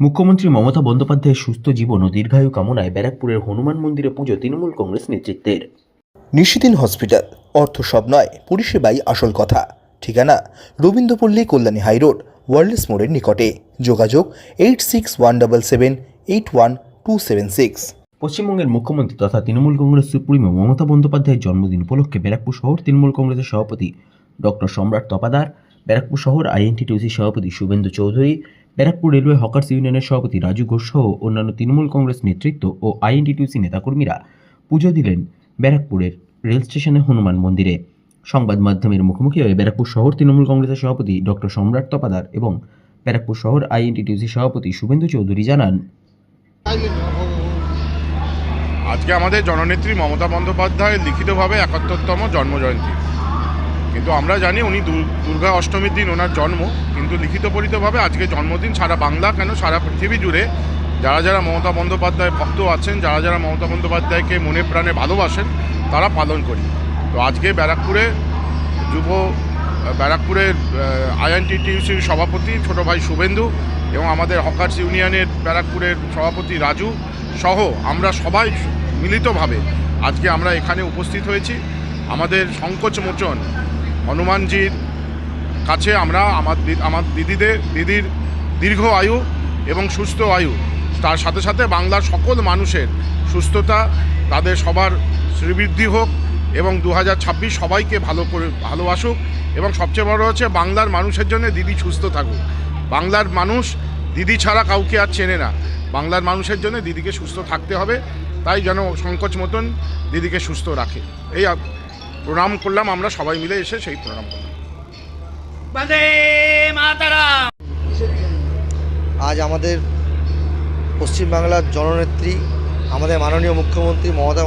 মুখ্যমন্ত্রী মমতা বন্দ্যোপাধ্যায়ের সুস্থ জীবন ও দীর্ঘায়ু কামনায় ব্যারাকপুরের হনুমান মন্দিরে পুজো তৃণমূল কংগ্রেস নেতৃত্বের। নিশিদিন হসপিটাল অর্থ সব নয় পরিষেবাই আসল কথা। ঠিকানা রবীন্দ্রপল্লী কল্যাণী হাইরোড ওয়ার্ল্ডস মোড়ের নিকটে। যোগাযোগ eight six one double seven eight one two seven six. পশ্চিমবঙ্গের মুখ্যমন্ত্রী তথা তৃণমূল কংগ্রেস সুপ্রিমো মমতা বন্দ্যোপাধ্যায়ের জন্মদিন উপলক্ষে ব্যারাকপুর শহর তৃণমূল কংগ্রেসের সভাপতি ডক্টর সম্রাট তপাদার ব্যারাকপুর শহর আইএনটিটিউসি সভাপতি শুভেন্দু চৌধুরী ব্যারাকপুর রেলওয়ে হকার্স ইউনিয়নের সভাপতি রাজু ঘোষ সহ অন্যান্য তৃণমূল কংগ্রেস নেতৃত্ব ও আইএনটিটিউসি নেতাকর্মীরা পুজো দিলেন ব্যারাকপুরের রেল স্টেশনে হনুমান মন্দিরে। সংবাদ মাধ্যমের মুখোমুখি হয়ে ব্যারাকপুর শহর তৃণমূল কংগ্রেসের সভাপতি ডক্টর সম্রাট তপাদার এবং ব্যারাকপুর শহর আইএনটিটিউসি সভাপতি শুভেন্দু চৌধুরী জানান। আজকে আমাদের জননেত্রী মমতা বন্দ্যোপাধ্যায়ের লিখিতভাবে একাত্তরতম জন্মজয়ন্তী। কিন্তু আমরা জানি উনি দুর- দুর্গা অষ্টমীর দিন ওনার জন্ম, কিন্তু লিখিত পরিতভাবে আজকে জন্মদিন সারা বাংলা, কেন সারা পৃথিবী জুড়ে যারা যারা মমতা বন্দ্যোপাধ্যায় ভক্ত আছেন, যারা যারা মমতা বন্দ্যোপাধ্যায়কে মনে প্রাণে ভালোবাসেন, তারা পালন করি। তো আজকে ব্যারাকপুরে যুব, ব্যারাকপুরের আইএনটিটিউসির সভাপতি ছোট ভাই শুভেন্দু এবং আমাদের হকার্স ইউনিয়নের ব্যারাকপুরের সভাপতি রাজু সহ আমরা সবাই মিলিতভাবে আজকে আমরা এখানে উপস্থিত হয়েছি। আমাদের সংকোচ মোচন হনুমানজির কাছে আমরা আমার আমার দিদিদের, দিদির দীর্ঘ আয়ু এবং সুস্থ আয়ু। তার সাথে সাথে বাংলার সকল মানুষের সুস্থতা তাদের সবার শ্রীবৃদ্ধি হোক এবং দু হাজার ছাব্বিশ সবাইকে ভালো করে ভালোবাসুক এবং সবচেয়ে বড় হচ্ছে বাংলার মানুষের জন্য দিদি সুস্থ থাকুক। বাংলার মানুষ দিদি ছাড়া কাউকে আর চেনে না। বাংলার মানুষের জন্য দিদিকে সুস্থ থাকতে হবে, তাই যেন সংকোচ মতন দিদিকে সুস্থ রাখে। এই প্রণাম করলাম আমরা সবাই মিলে এসে সেই প্রণাম করলাম। আজ আমাদের পশ্চিমবাংলার জননেত্রী আমাদের মাননীয় মুখ্যমন্ত্রী মমতা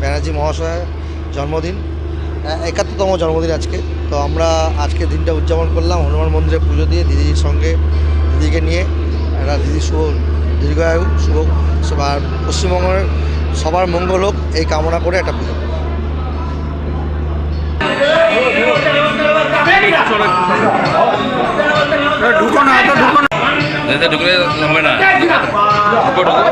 ব্যানার্জি মহাশয়ের জন্মদিন একাত্তরতম জন্মদিন আজকে। তো আমরা আজকে দিনটা উদযাপন করলাম হনুমান মন্দিরে পুজো দিয়ে দিদির সঙ্গে দিদিকে নিয়ে একটা দিদি শুভ দীর্ঘায়ু শুভ আর পশ্চিমবঙ্গের সবার মঙ্গল হোক এই কামনা করে একটা পুজো। ঢুকলে হবে না ঢুকো ঢুকো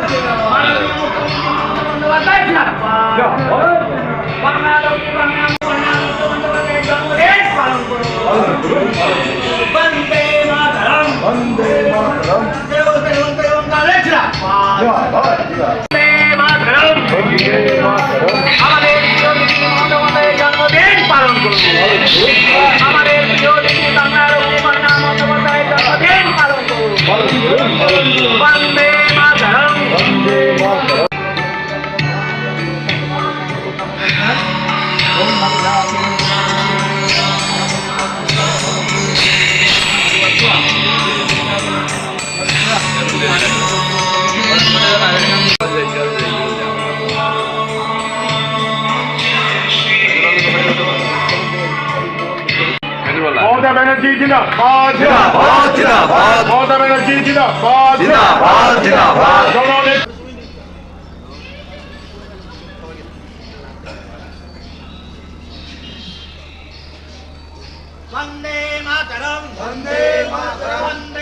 আমাদের প্রিয় দিদি জন্মদিন পালন করুন আমাদের ฟังเ बनर्जी जिंदाबाद। जिंदाबाद बनर्जी जिंदाबाद जिंदाबाद। वंदे मातरम। वंदे मातरम। वंदे